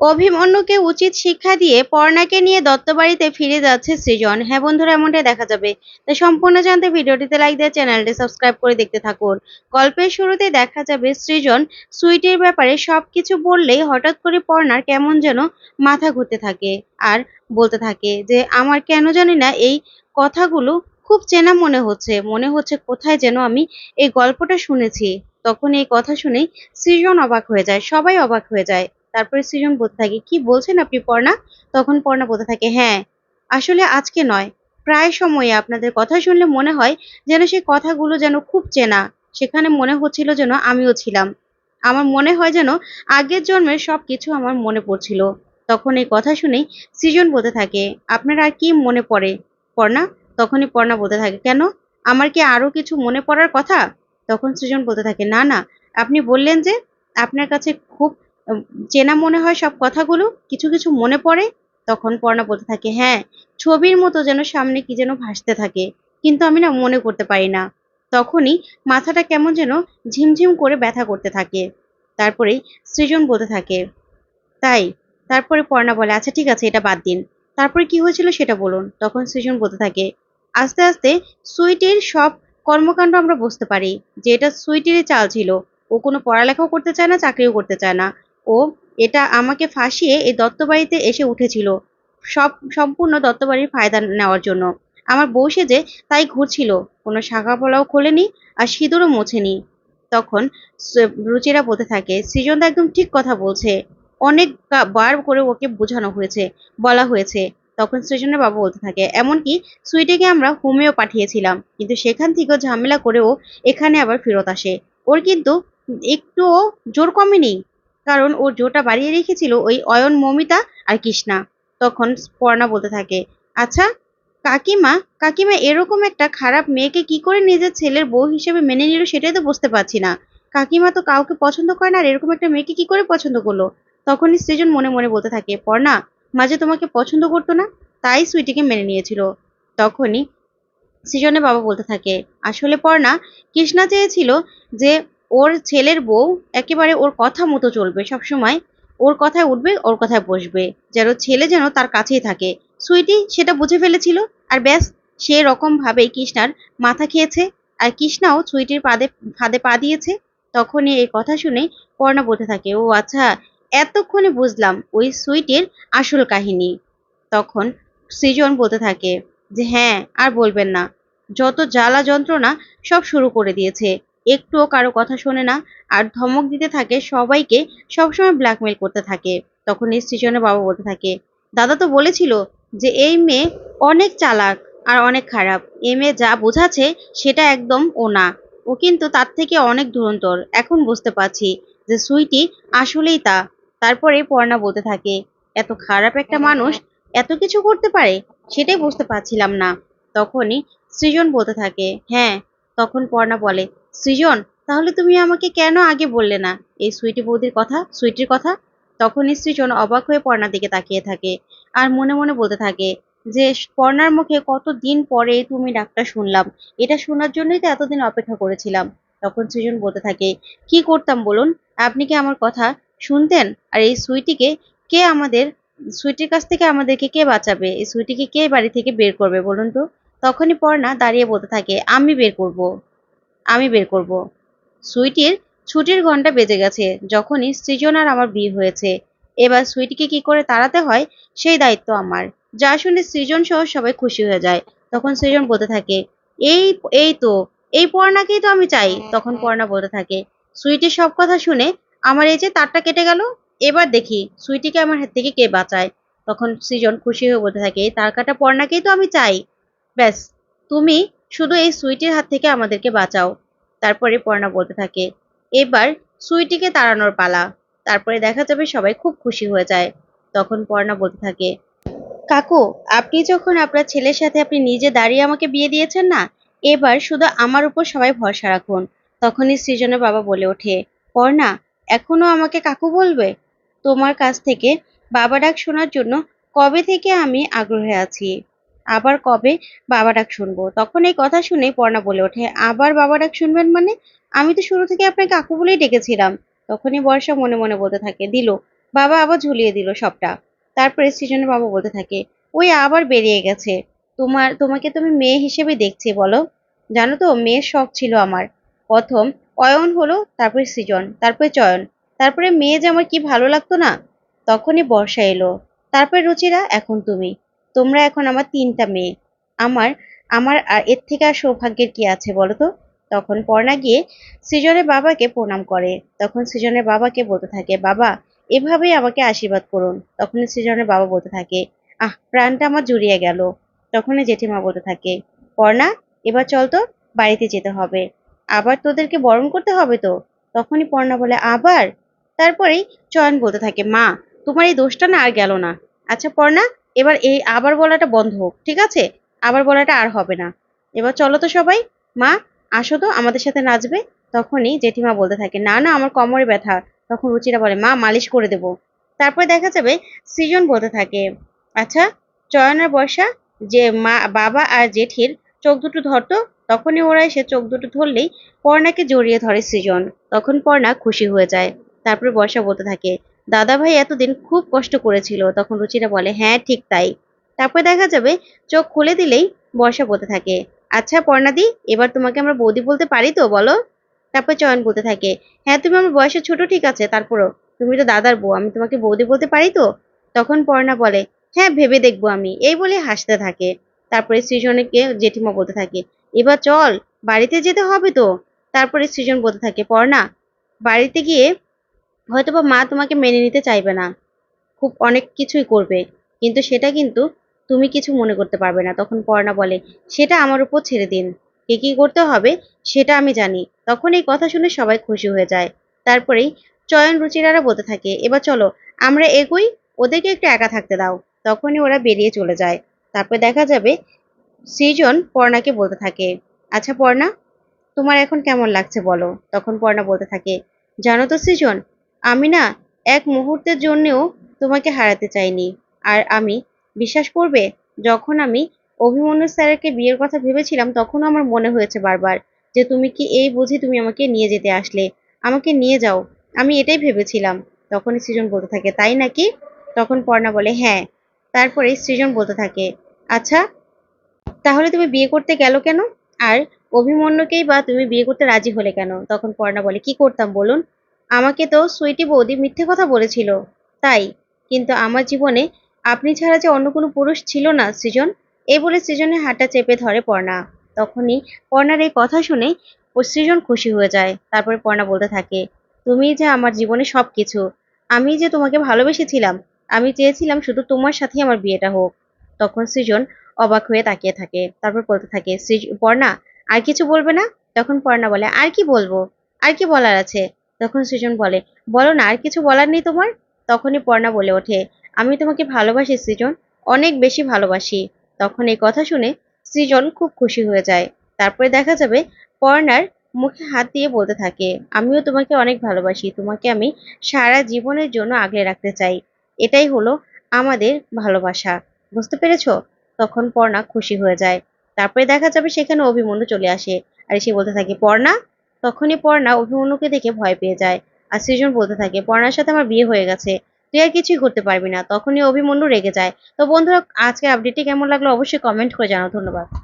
অভিমন্যুকে উচিত শিক্ষা দিয়ে পর্ণাকে নিয়ে দত্তবাড়িতে ফিরে যাচ্ছে সৃজন। হ্যাঁ বন্ধুরা, এমনটাই দেখা যাবে। তাই সম্পূর্ণ জানতে ভিডিওটিতে লাইক দিয়ে চ্যানেলটি সাবস্ক্রাইব করে দেখতে থাকুন। গল্পের শুরুতে দেখা যাবে সৃজন সুইটির ব্যাপারে সব কিছু বললেই হঠাৎ করে পর্ণার কেমন যেন মাথা ঘুরতে থাকে আর বলতে থাকে যে, আমার কেন জানি না এই কথাগুলো খুব চেনা মনে হচ্ছে। মনে হচ্ছে কোথায় যেন আমি এই গল্পটা শুনেছি। তখন এই কথা শুনেই সৃজন অবাক হয়ে যায়। সবাই অবাক হয়ে যায়। তারপরে সৃজন বলতে থাকে, কি বলছেন আপনি পর্ণা? তখন পর্ণা বলতে থাকে হ্যাঁ আসলে আজকে নয়। প্রায় সময়ে আপনাদের কথা শুনলে মনে হয় যেন সেই কথাগুলো যেন খুব চেনা। সেখানে মনে হচ্ছিল যেন আমিও ছিলাম। আমার মনে হয় যেন আগের জন্মের সব কিছু আমার মনে পড়ছিল। তখন এই কথা শুনেই সৃজন বলতে থাকে, আপনার আর কি মনে পড়ে পর্ণা? তখনই পর্ণা বলতে থাকে, কেন? আমার কি আরও কিছু মনে পড়ার কথা? তখন সৃজন বলতে থাকে, না না, আপনি বললেন যে আপনার কাছে খুব চেনা মনে হয় সব কথাগুলো, কিছু কিছু মনে পড়ে, তখন পর্ণা বলতে থাকে হ্যাঁ ছবির মতো যেন সামনে কি যেন ভাসতে থাকে, কিন্তু আমি না মনে করতে পারি না। তখনই মাথাটা কেমন যেন ঝিমঝিম করে ব্যথা করতে থাকে। তারপরেই সৃজন বলতে থাকে, তাই? তারপরে পর্ণা বলে আচ্ছা ঠিক আছে, এটা বাদ দিন। তারপরে কি হয়েছিল সেটা বলুন। তখন সৃজন বলতে থাকে, আস্তে আস্তে সুইটির সব কর্মকাণ্ড আমরা বুঝতে পারি, যে এটা সুইটিরই চাল ছিল। ও কোনো পড়ালেখাও করতে চায় না, চাকরিও করতে চায় না। ও এটা আমাকে ফাঁসিয়ে এই দত্তবাড়িতে এসে উঠেছিল, সব সম্পূর্ণ দত্তবাড়ির ফায়দা নেওয়ার জন্য। আমার বউ সেজে তাই ঘুরছিল, কোনো শাখা পোলাও খোলেনি আর সিঁদুরও মোছেনি। তখন রুচিরা বলতে থাকে, সৃজনদা একদম ঠিক কথা বলছে। অনেক বার করে ওকে বোঝানো হয়েছে, বলা হয়েছে। তখন সৃজনের বাবা বলতে থাকে, এমনকি সুইটিকে আমরা হোমেও পাঠিয়েছিলাম, কিন্তু সেখান থেকেও ঝামেলা করেও এখানে আবার ফেরত আসে। ওর কিন্তু একটুও জোর কমেনি। কারণ ওর জোরটা বাড়িয়ে রেখেছিল ওই অয়ন, মমিতা আর কৃষ্ণা। তখন পর্ণা বলতে থাকে আচ্ছা কাকিমা কাকিমা এরকম একটা খারাপ মেয়েকে কি করে নিজের ছেলের বউ হিসেবে মেনে নিল সেটাই তো বুঝতে পারছি না। কাকিমা তো কাউকে পছন্দ করে না আর এরকম একটা মেয়েকে কি করে পছন্দ করল? তখনই সৃজন মনে মনে বলতে থাকে পর্ণা মাঝে তোমাকে পছন্দ করতো না, তাই সুইটিকে মেনে নিয়েছিল। তখনই সৃজনের বাবা বলতে থাকে, আসলে পর্ণা কৃষ্ণা চেয়েছিল যে ওর ছেলের বউ একেবারে ওর কথা মতো চলবে সবসময়। ওর কথায় উঠবে, ওর কথায় বসবে। যেন ছেলে যেন তার কাছেই থাকে। সুইটি সেটা বুঝে ফেলেছিল আর ব্যাস, সে রকম ভাবেই কৃষ্ণার মাথা খেয়েছে। আর কৃষ্ণাও সুইটির পাদে, ফাঁদে পা দিয়েছে। তখনই এই কথা শুনে পর্ণা বলতে থাকে, ও আচ্ছা এতক্ষণে বুঝলাম ওই সুইটির আসল কাহিনী। তখন সৃজন বলতে থাকে যে হ্যাঁ আর বলবেন না। যত জ্বালা যন্ত্রণা সব শুরু করে দিয়েছে। একটুও কারও কথা শোনে না আর ধমক দিতে থাকে সবাইকে, সবসময় ব্ল্যাকমেল করতে থাকে। তখন সৃজনের বাবা বলতে থাকে, দাদা তো বলেছিল যে এই মেয়ে অনেক চালাক আর অনেক খারাপ। এই মেয়ে যা বোঝাচ্ছে সেটা একদম ও না। ও কিন্তু তার থেকে অনেক দুরন্তর। এখন বুঝতে পারছি যে সুইটি আসলেই তা। তারপরে পর্ণা বলতে থাকে, এত খারাপ একটা মানুষ এত কিছু করতে পারে? সেটাই বুঝতে পারছিলাম না। তখনই সৃজন বলতে থাকে হ্যাঁ। তখন পর্ণা বলে সৃজন, তাহলে তুমি আমাকে কেন আগে বললে না? এই সুইটি বৌদির কথা, সুইটির কথা? তখনই সৃজন অবাক হয়ে পর্ণার দিকে তাকিয়ে থাকে আর মনে মনে বলতে থাকে যে, পর্ণার মুখে কত দিন পরে তুমি ডাকটা শুনলাম? এটা শোনার জন্যই তো এতদিন অপেক্ষা করেছিলাম। তখন সৃজন বলতে থাকে, কি করতাম বলুন? আপনি কি আমার কথা শুনতেন? আর এই সুইটিকে কে আমাদের, সুইটির কাছ থেকে আমাদেরকে কে বাঁচাবে? এই সুইটিকে কে বাড়ি থেকে বের করবে বলুন তো? তখনই পর্ণা দাঁড়িয়ে বলতে থাকে, আমি বের করব। আমি বের করব। সুইটির ছুটির ঘণ্টা বেজে গেছে, যখনই সৃজন আর আমার বিয়ে হয়েছে। এবার সুইটিকে কি করে তাড়াতে হয়, সেই দায়িত্ব আমার। যা শুনে সৃজন সহ সবাই খুশি হয়ে যায়। তখন সৃজন বলতে থাকে, এই এই তো, এই পর্ণাকেই তো আমি চাই। তখন পর্ণা বলতে থাকে, সুইটির সব কথা শুনে আমার এই যে তারটা কেটে গেল, এবার দেখি সুইটিকে আমার হাত থেকে কে বাঁচায়? তখন সৃজন খুশি হয়ে বলতে থাকে, এই তার কাটা পর্ণাকেই তো আমি চাই। ব্যাস, তুমি শুধু এই সুইটির হাত থেকে আমাদেরকে বাঁচাও। তারপরে পর্ণা বলতে থাকে, এবার সুইটিকে তাড়ানোর পালা। তারপরে দেখা যাবে সবাই খুব খুশি হয়ে যায়। তখন পর্ণা বলতে থাকে, কাকু, আপনি যখন আপনার ছেলের সাথে আপনি নিজে দাঁড়িয়ে আমাকে বিয়ে দিয়েছেন না, এবার শুধু আমার উপর সবাই ভরসা রাখুন। তখনই সৃজনের বাবা বলে ওঠে পর্ণা এখনও আমাকে কাকু বলবে? তোমার কাছ থেকে বাবা ডাক শোনার জন্য কবে থেকে আমি আগ্রহে আছি? আবার কবে বাবা ডাক শুনব? তখন এই কথা শুনে পর্ণা বলে ওঠে, আবার বাবা ডাক শুনবেন মানে? আমি তো শুরু থেকে আপনাকে কাকু বলেই ডেকেছিলাম। তখনই বর্ষা মনে মনে বলতে থাকে, দিল। বাবা আবার ঝুলিয়ে দিল সবটা। তারপরে সৃজনের বাবা বলতে থাকে, ওই আবার বেরিয়ে গেছে। তোমার, তোমাকে তুমি মেয়ে হিসেবে দেখছি বলো। জানো তো, মেয়ের শখ ছিল আমার। প্রথম অয়ন হলো, তারপরে সৃজন, তারপরে চয়ন। তারপরে মেয়ে যে আমার কি ভালো লাগতো না? তখনই বর্ষা এলো, তারপরে রুচিরা এখন তুমি? তোমরা এখন আমার তিনটা মেয়ে। আমার আমার এর থেকে আর সৌভাগ্যের কি আছে বলো তো তখন পর্ণা গিয়ে সৃজনের বাবাকে প্রণাম করে। তখন সৃজনের বাবাকে বলতে থাকে, বাবা, এভাবেই আমাকে আশীর্বাদ করুন। তখন সৃজনের বাবা বলতে থাকে, আহ, প্রাণটা আমার জুড়িয়ে গেল। তখনই জেঠিমা বলতে থাকে, পর্ণা, এবার চল তো বাড়িতে যেতে হবে। আবার তোদেরকে বরণ করতে হবে তো? তখনই পর্ণা বলে, আবার? তারপরেই চয়ন বলতে থাকে, মা, তোমার এই দোষটা না আর গেল না। আচ্ছা পর্ণা এবার এই আবার বলাটা বন্ধ হোক, ঠিক আছে? আবার বলাটা আর হবে না। এবার চলো তো সবাই। মা, আসো তো, আমাদের সাথে নাচবে। তখনই জেঠিমা বলতে থাকে, না না, আমার কোমরে ব্যথা। তখন রুচিরা বলে, মা, মালিশ করে দেব। তারপরে দেখা যাবে সৃজন বলতে থাকে আচ্ছা চয়ন আর বর্ষা, যে মা, বাবা আর জেঠির চোখ দুটো ধরতো তখনই ওরা এসে চোখ দুটো ধরলেই পর্ণাকে জড়িয়ে ধরে সৃজন। তখন পর্ণা খুশি হয়ে যায়। তারপরে বর্ষা বলতে থাকে দাদা ভাই এতদিন খুব কষ্ট করেছিল। তখন রুচিরা বলে হ্যাঁ ঠিক তাই। তারপরে দেখা যাবে, চোখ খুলে দিলেই বর্ষা বলতে থাকে আচ্ছা পর্ণাদি, এবার তোমাকে আমরা বৌদি বলতে পারি তো, বলো? তারপর চয়ন বলতে থাকে হ্যাঁ তুমি আমার বয়সে ছোট ঠিক আছে, তারপরও তুমি তো দাদার বউ, আমি তোমাকে বৌদি বলতে পারি তো? তখন পর্ণা বলে হ্যাঁ ভেবে দেখব আমি। এই বলে হাসতে থাকে। তারপরে সৃজনকে জেঠিমা বলতে থাকে, এবার চল, বাড়িতে যেতে হবে তো? তারপরে সৃজন বলতে থাকে, পর্ণা, বাড়িতে গিয়ে হয়তোবা মা তোমাকে মেনে নিতে চাইবে না। খুব অনেক কিছুই করবে। কিন্তু সেটা কিন্তু তুমি কিছু মনে করতে পারবে না। তখন পর্ণা বলে, সেটা আমার উপর ছেড়ে দিন। কে কি করতে হবে, সেটা আমি জানি। তখন এই কথা শুনে সবাই খুশি হয়ে যায়। তারপরেই চয়ন রুচিরারা বলতে থাকে, এবার চলো, আমরা এগোই, ওদেরকে একটু একা থাকতে দাও। তখনই ওরা বেরিয়ে চলে যায়। তারপর দেখা যাবে সৃজন পর্ণাকে বলতে থাকে আচ্ছা পর্ণা তোমার এখন কেমন লাগছে বলো? তখন পর্ণা বলতে থাকে, জানো তো সৃজন আমি না এক মুহূর্তের জন্যেও তোমাকে হারাতে চাইনি। আর আমি, বিশ্বাস করবে, যখন আমি অভিমন্যু স্যারকে বিয়ের কথা ভেবেছিলাম, তখনও আমার মনে হয়েছে বারবার যে তুমি কি এই বুঝি তুমি আমাকে নিয়ে যেতে আসলে। আমাকে নিয়ে যাও। আমি এটাই ভেবেছিলাম। তখনই সৃজন বলতে থাকে, তাই নাকি? তখন পর্ণা বলে হ্যাঁ। তারপরে সৃজন বলতে থাকে আচ্ছা তাহলে তুমি বিয়ে করতে গেল কেন? আর অভিমন্যুকেই বা তুমি বিয়ে করতে রাজি হলে কেন? তখন পর্ণা বলে, কি করতাম বলুন? আমাকে তো সুইটি বৌদি মিথ্যে কথা বলেছিল, তাই। কিন্তু আমার জীবনে আপনি ছাড়া যে অন্য কোনো পুরুষ ছিল না, সৃজন। এই বলে সৃজনের হাতটা চেপে ধরে পর্ণা। তখনই পর্ণার এই কথা শুনে সৃজন খুশি হয়ে যায়। তারপরে পর্ণা বলতে থাকে, তুমি যে আমার জীবনে সব কিছু আমি যে তোমাকে ভালোবেসেছিলাম, আমি চেয়েছিলাম শুধু তোমার সাথেই আমার বিয়েটা হোক। তখন সৃজন অবাক হয়ে তাকিয়ে থাকে। তারপর বলতে থাকে পর্ণা, আর কিছু বলবে না? তখন পর্ণা বলে, আর কি বলব? আর কি বলার আছে? তখন সৃজন বলে, বলো না, আর কিছু বলার নেই তোমার? তখনই পর্ণা বলে ওঠে, আমি তোমাকে ভালোবাসি সৃজন, অনেক বেশি ভালোবাসি। তখন এই কথা শুনে সৃজন খুব খুশি হয়ে যায়। তারপরে দেখা যাবে পর্ণার মুখে হাত দিয়ে বলতে থাকে, আমিও তোমাকে অনেক ভালোবাসি, তোমাকে আমি সারা জীবনের জন্য আগলে রাখতে চাই। এটাই হলো আমাদের ভালোবাসা। বুঝতে পেরেছ? তখন পর্ণা খুশি হয়ে যায়। তারপরে দেখা যাবে সেখানে অভিমন্যু চলে আসে, আর সে বলতে থাকে, পর্ণা তখনই পর্ণা অভিমন্যুকে দেখে ভয় পেয়ে যায়। আর সৃজন বলতে থাকে, পর্ণার সাথে আমার বিয়ে হয়ে গেছে। তুই আর কিছুই করতে পারবি না। তখনই অভিমন্যু রেগে যায়। তো বন্ধুরা আজকে আপডেটটি কেমন লাগল অবশ্যই কমেন্ট করে জানাও। ধন্যবাদ।